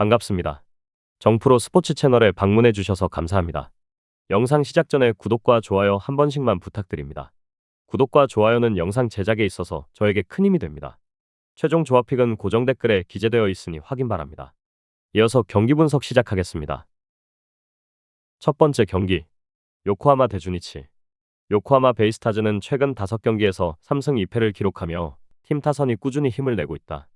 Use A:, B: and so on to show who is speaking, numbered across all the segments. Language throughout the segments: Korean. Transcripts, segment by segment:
A: 반갑습니다. 정프로 스포츠 채널에 방문해 주셔서 감사합니다. 영상 시작 전에 구독과 좋아요 한 번씩만 부탁드립니다. 구독과 좋아요는 영상 제작에 있어서 저에게 큰 힘이 됩니다. 최종 조합픽은 고정 댓글에 기재되어 있으니 확인 바랍니다. 이어서 경기 분석 시작하겠습니다. 첫 번째 경기 요코하마 대주니치 요코하마 베이스타즈는 최근 5경기에서 3승 2패를 기록하며 팀 타선이 꾸준히 힘을 내고 있다.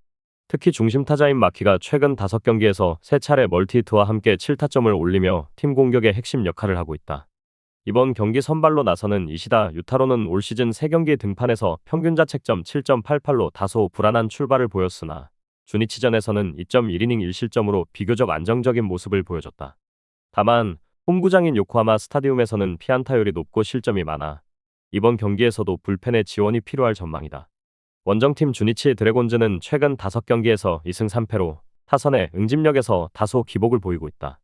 A: 특히 중심 타자인 마키가 최근 5경기에서 3차례 멀티히트와 함께 7타점을 올리며 팀 공격의 핵심 역할을 하고 있다. 이번 경기 선발로 나서는 이시다 유타로는 올 시즌 3경기 등판에서 평균 자책점 7.88로 다소 불안한 출발을 보였으나 주니치전에서는 2.1이닝 1실점으로 비교적 안정적인 모습을 보여줬다. 다만 홈구장인 요코하마 스타디움에서는 피안타율이 높고 실점이 많아 이번 경기에서도 불펜의 지원이 필요할 전망이다. 원정팀 주니치 드래곤즈는 최근 5경기에서 2승 3패로 타선의 응집력에서 다소 기복을 보이고 있다.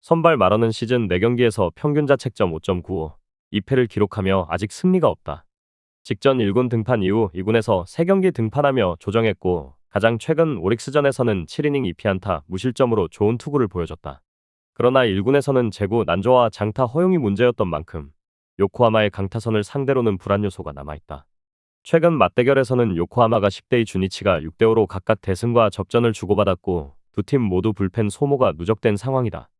A: 선발 마러는 시즌 4경기에서 평균 자책점 5.95, 2패를 기록하며 아직 승리가 없다. 직전 1군 등판 이후 2군에서 3경기 등판하며 조정했고 가장 최근 오릭스전에서는 7이닝 2피안타 무실점으로 좋은 투구를 보여줬다. 그러나 1군에서는 제구 난조와 장타 허용이 문제였던 만큼 요코하마의 강타선을 상대로는 불안 요소가 남아있다. 최근 맞대결에서는 요코하마가 10대2 주니치가 6대5로 각각 대승과 접전을 주고받았고 두 팀 모두 불펜 소모가 누적된 상황이다.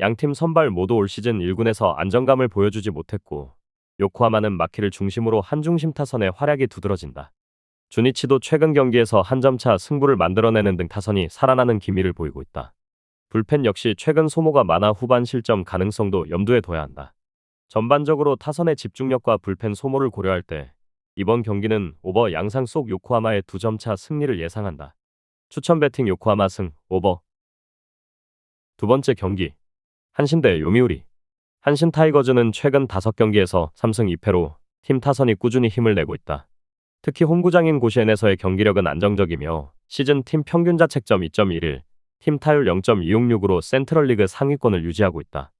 A: 양팀 선발 모두 올 시즌 1군에서 안정감을 보여주지 못했고 요코하마는 마키를 중심으로 한중심 타선의 활약이 두드러진다. 주니치도 최근 경기에서 한 점차 승부를 만들어내는 등 타선이 살아나는 기미를 보이고 있다. 불펜 역시 최근 소모가 많아 후반 실점 가능성도 염두에 둬야 한다. 전반적으로 타선의 집중력과 불펜 소모를 고려할 때 이번 경기는 오버 양상 속 요코하마의 두 점차 승리를 예상한다. 추천 배팅 요코하마 승 오버 두 번째 경기 한신 대 요미우리 한신 타이거즈는 최근 5경기에서 3승 2패로 팀 타선이 꾸준히 힘을 내고 있다. 특히 홈구장인 고시엔에서의 경기력은 안정적이며 시즌 팀 평균 자책점 2.11, 팀 타율 0.266으로 센트럴리그 상위권을 유지하고 있다.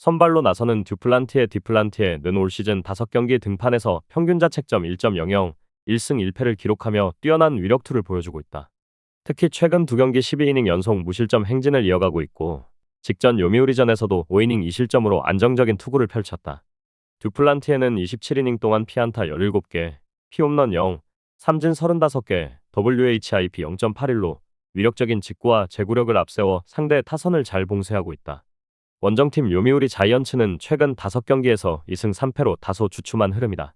A: 선발로 나서는 듀플란티의 디플란티에는 올 시즌 5경기 등판에서 평균 자책점 1.00, 1승 1패를 기록하며 뛰어난 위력투를 보여주고 있다. 특히 최근 두 경기 12이닝 연속 무실점 행진을 이어가고 있고 직전 요미우리전에서도 5이닝 2실점으로 안정적인 투구를 펼쳤다. 듀플란티에는 27이닝 동안 피안타 17개, 피홈런 0, 삼진 35개, WHIP 0.81로 위력적인 직구와 제구력을 앞세워 상대 타선을 잘 봉쇄하고 있다. 원정팀 요미우리 자이언츠는 최근 5경기에서 2승 3패로 다소 주춤한 흐름이다.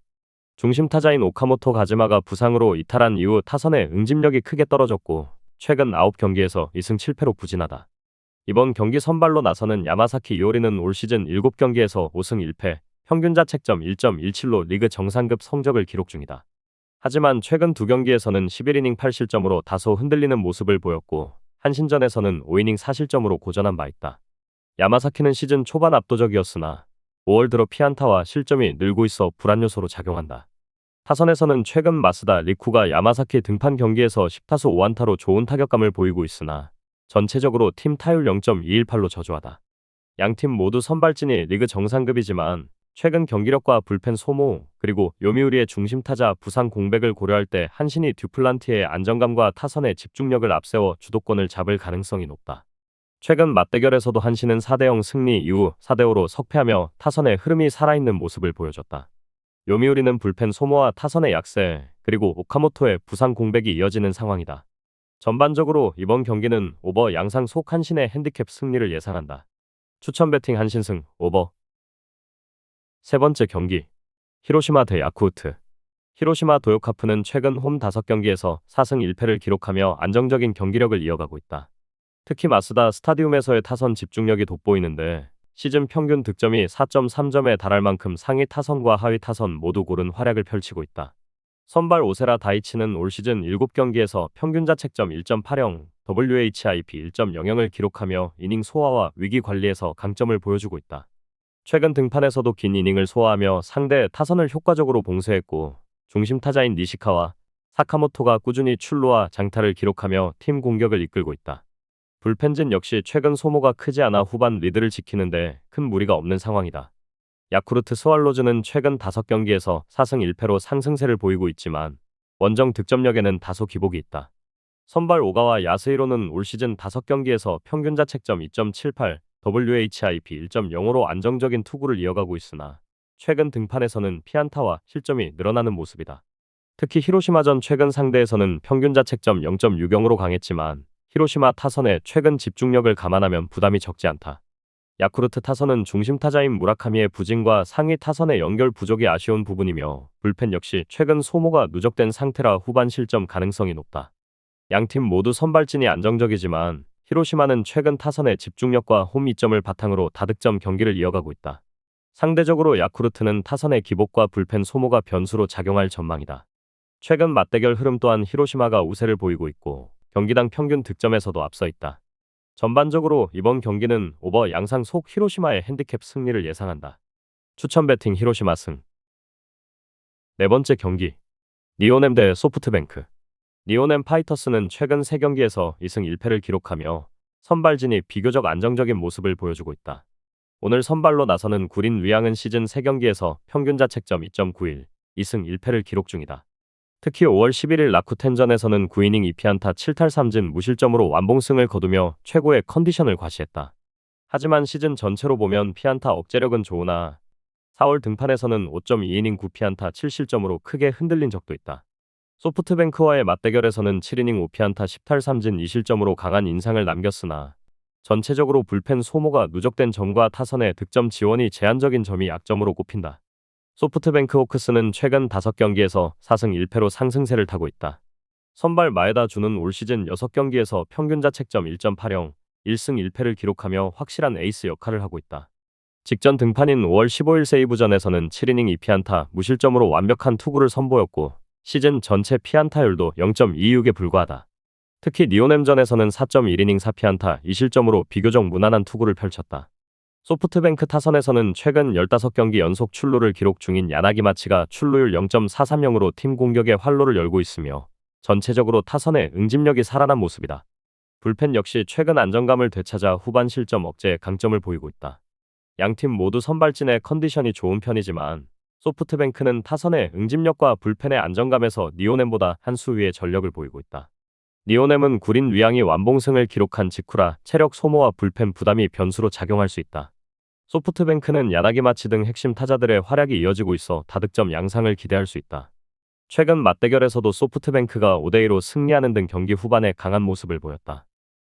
A: 중심 타자인 오카모토 가즈마가 부상으로 이탈한 이후 타선의 응집력이 크게 떨어졌고 최근 9경기에서 2승 7패로 부진하다. 이번 경기 선발로 나서는 야마사키 이오리는 올 시즌 7경기에서 5승 1패, 평균 자책점 1.17로 리그 정상급 성적을 기록 중이다. 하지만 최근 두 경기에서는 11이닝 8실점으로 다소 흔들리는 모습을 보였고 한신전에서는 5이닝 4실점으로 고전한 바 있다. 야마사키는 시즌 초반 압도적이었으나 5월 들어 피안타와 실점이 늘고 있어 불안 요소로 작용한다. 타선에서는 최근 마스다 리쿠가 야마사키 등판 경기에서 10타수 5안타로 좋은 타격감을 보이고 있으나 전체적으로 팀 타율 0.218로 저조하다. 양팀 모두 선발진이 리그 정상급이지만 최근 경기력과 불펜 소모 그리고 요미우리의 중심 타자 부상 공백을 고려할 때 한신이 듀플란티의 안정감과 타선의 집중력을 앞세워 주도권을 잡을 가능성이 높다. 최근 맞대결에서도 한신은 4대0 승리 이후 4대5로 석패하며 타선의 흐름이 살아있는 모습을 보여줬다. 요미우리는 불펜 소모와 타선의 약세, 그리고 오카모토의 부상 공백이 이어지는 상황이다. 전반적으로 이번 경기는 오버 양상 속 한신의 핸디캡 승리를 예상한다. 추천 배팅 한신승 오버 세 번째 경기 히로시마 대 야쿠우트 히로시마 도요카프는 최근 홈 5경기에서 4승 1패를 기록하며 안정적인 경기력을 이어가고 있다. 특히 마스다 스타디움에서의 타선 집중력이 돋보이는데 시즌 평균 득점이 4.3점에 달할 만큼 상위 타선과 하위 타선 모두 고른 활약을 펼치고 있다. 선발 오세라 다이치는 올 시즌 7경기에서 평균 자책점 1.80, WHIP 1.00을 기록하며 이닝 소화와 위기 관리에서 강점을 보여주고 있다. 최근 등판에서도 긴 이닝을 소화하며 상대 타선을 효과적으로 봉쇄했고 중심 타자인 니시카와 사카모토가 꾸준히 출루와 장타를 기록하며 팀 공격을 이끌고 있다. 불펜진 역시 최근 소모가 크지 않아 후반 리드를 지키는데 큰 무리가 없는 상황이다. 야쿠르트 스왈로즈는 최근 5경기에서 4승 1패로 상승세를 보이고 있지만 원정 득점력에는 다소 기복이 있다. 선발 오가와 야스히로는 올 시즌 5경기에서 평균 자책점 2.78, WHIP 1.05로 안정적인 투구를 이어가고 있으나 최근 등판에서는 피안타와 실점이 늘어나는 모습이다. 특히 히로시마전 최근 상대에서는 평균 자책점 0.60으로 강했지만 히로시마 타선의 최근 집중력을 감안하면 부담이 적지 않다. 야쿠르트 타선은 중심 타자인 무라카미의 부진과 상위 타선의 연결 부족이 아쉬운 부분이며 불펜 역시 최근 소모가 누적된 상태라 후반 실점 가능성이 높다. 양 팀 모두 선발진이 안정적이지만 히로시마는 최근 타선의 집중력과 홈 이점을 바탕으로 다득점 경기를 이어가고 있다. 상대적으로 야쿠르트는 타선의 기복과 불펜 소모가 변수로 작용할 전망이다. 최근 맞대결 흐름 또한 히로시마가 우세를 보이고 있고 경기당 평균 득점에서도 앞서 있다. 전반적으로 이번 경기는 오버 양상 속 히로시마의 핸디캡 승리를 예상한다. 추천 배팅 히로시마 승. 네 번째 경기. 니오넴 대 소프트뱅크. 니오넴 파이터스는 최근 3경기에서 2승 1패를 기록하며 선발진이 비교적 안정적인 모습을 보여주고 있다. 오늘 선발로 나서는 구린 위앙은 시즌 3경기에서 평균 자책점 2.91, 2승 1패를 기록 중이다. 특히 5월 11일 라쿠텐전에서는 9이닝 2피안타 7탈 3진 무실점으로 완봉승을 거두며 최고의 컨디션을 과시했다. 하지만 시즌 전체로 보면 피안타 억제력은 좋으나 4월 등판에서는 5.2이닝 9피안타 7실점으로 크게 흔들린 적도 있다. 소프트뱅크와의 맞대결에서는 7이닝 5피안타 10탈 3진 2실점으로 강한 인상을 남겼으나 전체적으로 불펜 소모가 누적된 점과 타선의 득점 지원이 제한적인 점이 약점으로 꼽힌다. 소프트뱅크 호크스는 최근 5경기에서 4승 1패로 상승세를 타고 있다. 선발 마에다 주는 올 시즌 6경기에서 평균 자책점 1.80, 1승 1패를 기록하며 확실한 에이스 역할을 하고 있다. 직전 등판인 5월 15일 세이브전에서는 7이닝 2피안타 무실점으로 완벽한 투구를 선보였고 시즌 전체 피안타율도 0.26에 불과하다. 특히 니오넴전에서는 4.1이닝 4피안타 2실점으로 비교적 무난한 투구를 펼쳤다. 소프트뱅크 타선에서는 최근 15경기 연속 출루를 기록 중인 야나기 마치가 출루율 0.430으로 팀 공격에 활로를 열고 있으며 전체적으로 타선의 응집력이 살아난 모습이다. 불펜 역시 최근 안정감을 되찾아 후반 실점 억제에 강점을 보이고 있다. 양팀 모두 선발진의 컨디션이 좋은 편이지만 소프트뱅크는 타선의 응집력과 불펜의 안정감에서 니오넴보다 한 수 위의 전력을 보이고 있다. 니오넴은 구린 위양이 완봉승을 기록한 직후라 체력 소모와 불펜 부담이 변수로 작용할 수 있다. 소프트뱅크는 야나기 마치 등 핵심 타자들의 활약이 이어지고 있어 다득점 양상을 기대할 수 있다. 최근 맞대결에서도 소프트뱅크가 5대2로 승리하는 등 경기 후반에 강한 모습을 보였다.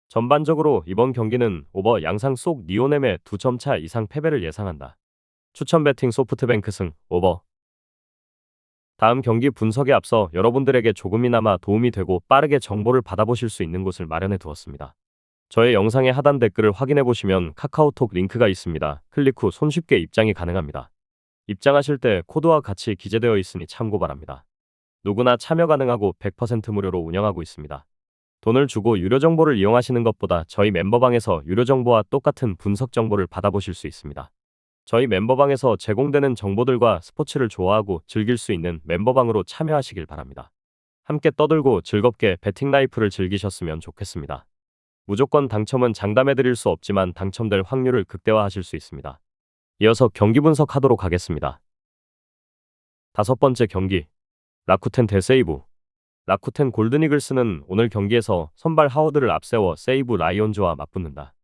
A: 전반적으로 이번 경기는 오버 양상 속 니오넴의 2점 차 이상 패배를 예상한다. 추천 배팅 소프트뱅크 승 오버 다음 경기 분석에 앞서 여러분들에게 조금이나마 도움이 되고 빠르게 정보를 받아보실 수 있는 곳을 마련해 두었습니다. 저의 영상의 하단 댓글을 확인해 보시면 카카오톡 링크가 있습니다. 클릭 후 손쉽게 입장이 가능합니다. 입장하실 때 코드와 같이 기재되어 있으니 참고 바랍니다. 누구나 참여 가능하고 100% 무료로 운영하고 있습니다. 돈을 주고 유료 정보를 이용하시는 것보다 저희 멤버방에서 유료 정보와 똑같은 분석 정보를 받아보실 수 있습니다. 저희 멤버방에서 제공되는 정보들과 스포츠를 좋아하고 즐길 수 있는 멤버방으로 참여하시길 바랍니다. 함께 떠들고 즐겁게 배팅 라이프를 즐기셨으면 좋겠습니다. 무조건 당첨은 장담해드릴 수 없지만 당첨될 확률을 극대화하실 수 있습니다. 이어서 경기 분석하도록 하겠습니다. 다섯 번째 경기 라쿠텐 대 세이브 라쿠텐 골든이글스는 오늘 경기에서 선발 하워드를 앞세워 세이브 라이온즈와 맞붙는다.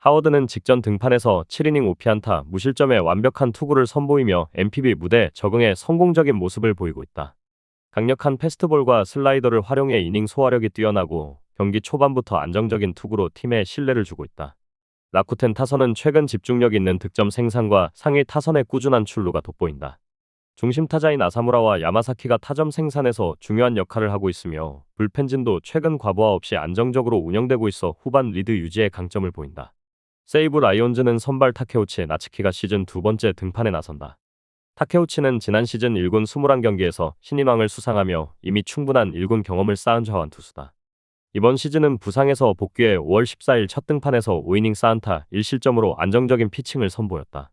A: 하워드는 직전 등판에서 7이닝 5피안타 무실점의 완벽한 투구를 선보이며 MPB 무대 적응에 성공적인 모습을 보이고 있다. 강력한 패스트볼과 슬라이더를 활용해 이닝 소화력이 뛰어나고 경기 초반부터 안정적인 투구로 팀에 신뢰를 주고 있다. 라쿠텐 타선은 최근 집중력 있는 득점 생산과 상위 타선의 꾸준한 출루가 돋보인다. 중심 타자인 아사무라와 야마사키가 타점 생산에서 중요한 역할을 하고 있으며 불펜진도 최근 과부하 없이 안정적으로 운영되고 있어 후반 리드 유지에 강점을 보인다. 세이브 라이온즈는 선발 타케우치의 나츠키가 시즌 두 번째 등판에 나선다. 타케우치는 지난 시즌 1군 21경기에서 신인왕을 수상하며 이미 충분한 1군 경험을 쌓은 좌완 투수다. 이번 시즌은 부상에서 복귀해 5월 14일 첫 등판에서 5이닝 사안타 1실점으로 안정적인 피칭을 선보였다.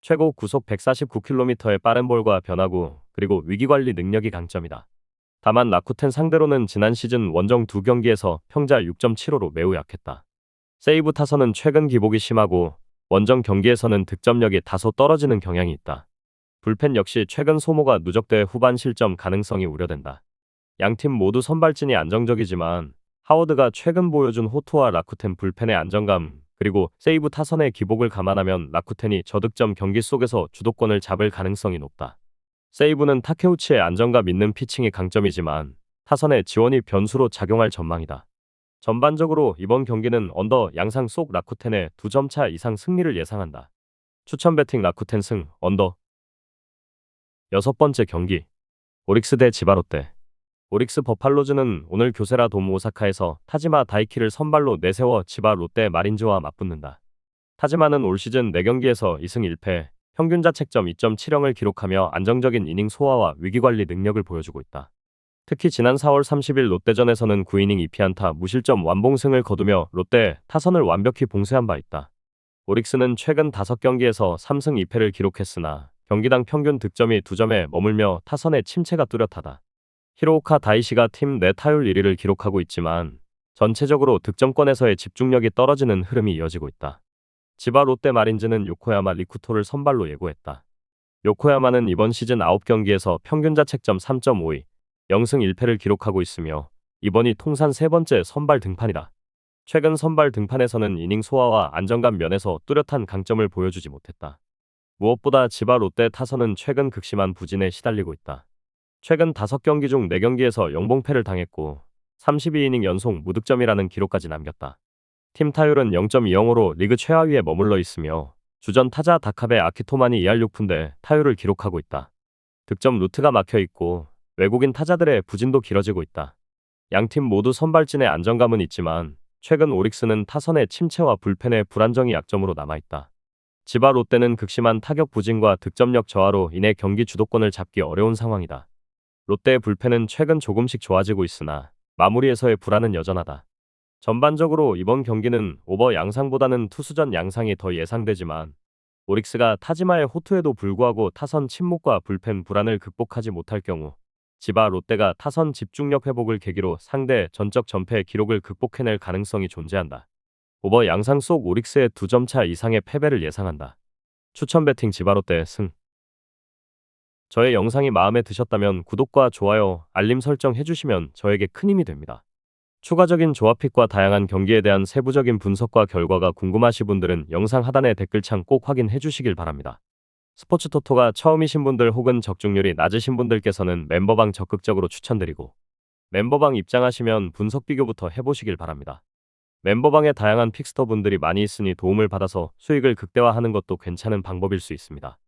A: 최고 구속 149km의 빠른 볼과 변화구, 그리고 위기관리 능력이 강점이다. 다만 라쿠텐 상대로는 지난 시즌 원정 두 경기에서 평자 6.75로 매우 약했다. 세이브 타선은 최근 기복이 심하고 원정 경기에서는 득점력이 다소 떨어지는 경향이 있다. 불펜 역시 최근 소모가 누적돼 후반 실점 가능성이 우려된다. 양팀 모두 선발진이 안정적이지만 하워드가 최근 보여준 호투와 라쿠텐 불펜의 안정감, 그리고 세이브 타선의 기복을 감안하면 라쿠텐이 저득점 경기 속에서 주도권을 잡을 가능성이 높다. 세이브는 타케우치의 안정감 있는 피칭이 강점이지만 타선의 지원이 변수로 작용할 전망이다. 전반적으로 이번 경기는 언더 양상 속 라쿠텐의 2점 차 이상 승리를 예상한다. 추천 배팅 라쿠텐 승 언더 여섯 번째 경기 오릭스 대 지바롯데 오릭스 버팔로즈는 오늘 교세라 돔 오사카에서 타지마 다이키를 선발로 내세워 지바 롯데 마린즈와 맞붙는다. 타지마는 올 시즌 4경기에서 2승 1패, 평균 자책점 2.70을 기록하며 안정적인 이닝 소화와 위기관리 능력을 보여주고 있다. 특히 지난 4월 30일 롯데전에서는 9이닝 2피안타 무실점 완봉승을 거두며 롯데 타선을 완벽히 봉쇄한 바 있다. 오릭스는 최근 5경기에서 3승 2패를 기록했으나 경기당 평균 득점이 2점에 머물며 타선의 침체가 뚜렷하다. 히로오카 다이시가 팀 내 타율 1위를 기록하고 있지만 전체적으로 득점권에서의 집중력이 떨어지는 흐름이 이어지고 있다. 지바 롯데 마린즈는 요코야마 리쿠토를 선발로 예고했다. 요코야마는 이번 시즌 9경기에서 평균 자책점 3.52, 0승 1패를 기록하고 있으며 이번이 통산 세 번째 선발 등판이다. 최근 선발 등판에서는 이닝 소화와 안정감 면에서 뚜렷한 강점을 보여주지 못했다. 무엇보다 지바 롯데 타선은 최근 극심한 부진에 시달리고 있다. 최근 5경기 중 4경기에서 영봉패를 당했고 32이닝 연속 무득점이라는 기록까지 남겼다. 팀 타율은 0.20으로 리그 최하위에 머물러 있으며 주전 타자 다카베 아키토만이 2할 6푼데 타율을 기록하고 있다. 득점 루트가 막혀 있고 외국인 타자들의 부진도 길어지고 있다. 양팀 모두 선발진의 안정감은 있지만 최근 오릭스는 타선의 침체와 불펜의 불안정이 약점으로 남아있다. 지바 롯데는 극심한 타격 부진과 득점력 저하로 인해 경기 주도권을 잡기 어려운 상황이다. 롯데의 불펜은 최근 조금씩 좋아지고 있으나 마무리에서의 불안은 여전하다. 전반적으로 이번 경기는 오버 양상보다는 투수전 양상이 더 예상되지만 오릭스가 타지마의 호투에도 불구하고 타선 침묵과 불펜 불안을 극복하지 못할 경우 지바 롯데가 타선 집중력 회복을 계기로 상대 전적 전패 기록을 극복해낼 가능성이 존재한다. 오버 양상 속 오릭스의 2점 차 이상의 패배를 예상한다. 추천 배팅 지바 롯데 승 저의 영상이 마음에 드셨다면 구독과 좋아요, 알림 설정 해주시면 저에게 큰 힘이 됩니다. 추가적인 조합픽과 다양한 경기에 대한 세부적인 분석과 결과가 궁금하신 분들은 영상 하단의 댓글창 꼭 확인해 주시길 바랍니다. 스포츠 토토가 처음이신 분들 혹은 적중률이 낮으신 분들께서는 멤버방 적극적으로 추천드리고 멤버방 입장하시면 분석 비교부터 해보시길 바랍니다. 멤버방에 다양한 픽스터 분들이 많이 있으니 도움을 받아서 수익을 극대화하는 것도 괜찮은 방법일 수 있습니다.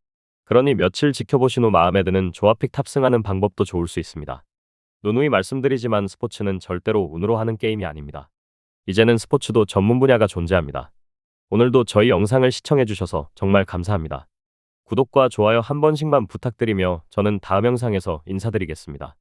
A: 그러니 며칠 지켜보신 후 마음에 드는 조합픽 탑승하는 방법도 좋을 수 있습니다. 누누이 말씀드리지만 스포츠는 절대로 운으로 하는 게임이 아닙니다. 이제는 스포츠도 전문 분야가 존재합니다. 오늘도 저희 영상을 시청해주셔서 정말 감사합니다. 구독과 좋아요 한 번씩만 부탁드리며 저는 다음 영상에서 인사드리겠습니다.